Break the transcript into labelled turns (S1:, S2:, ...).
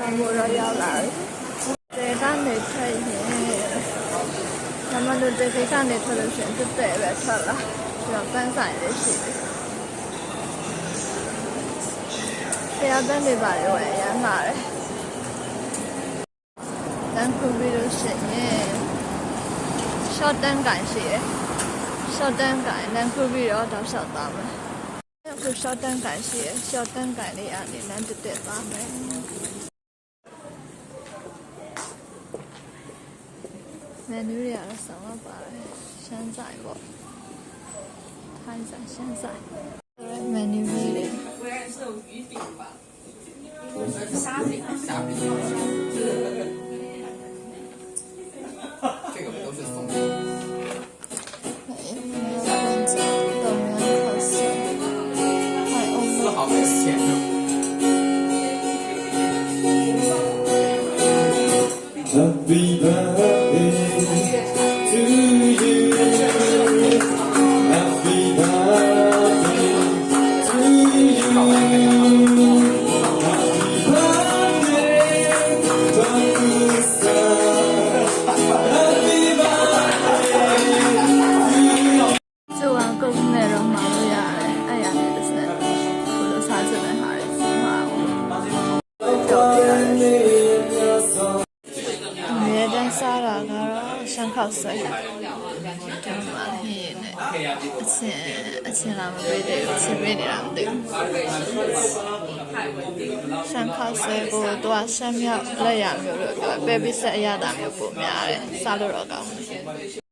S1: ကံမိုးတော့ရောက်လာပြီတေကနေထွက်ရင်နမတို့တေကိကနေထွက်လို့ရှိရင်တက်တဲ့ပဲထွက်လာပြီးတော့ပန်းဆိုင်လေးရှိတယ်တရားတန်းတွေပါရောရမ်းလာတယ်တန်းခုပြီးလို့ရှိရင် short တန်းကန်ရှိတယ် short တန်းကန်တန်းခုပြီးတော့တောက်လျှောက်သွားမယ်အခု short တန်းကန်ရှိတယ် short တန်းကန်လေးအနေနဲ့တက်တက်သွားမယ် 买榴莲了什么吧？现在不，一下现在。
S2: 来买榴莲的，饼，虾饼，虾饼。
S3: 这个不都是送的？
S1: 没有
S3: 乱讲，等，没有钱。
S4: Happy birthday.
S1: မြဲတမ်းစားတာကတော့ရှမ်းခောက်ဆွဲတာဒီမှာဟင်းရည်နဲ့အချင်းအချင်းလာမပေးသေးဘူးအချင်းပေးနေတာမသိဘူးရှမ်းခောက်ဆွဲကိုတော့ရှမ်းမြောက်လက်ရမျိုးလို့ပြောပဲပြီးဆက်အရတာမျိုးပုံများတယ်စားလို့တော့ကောင်းတယ်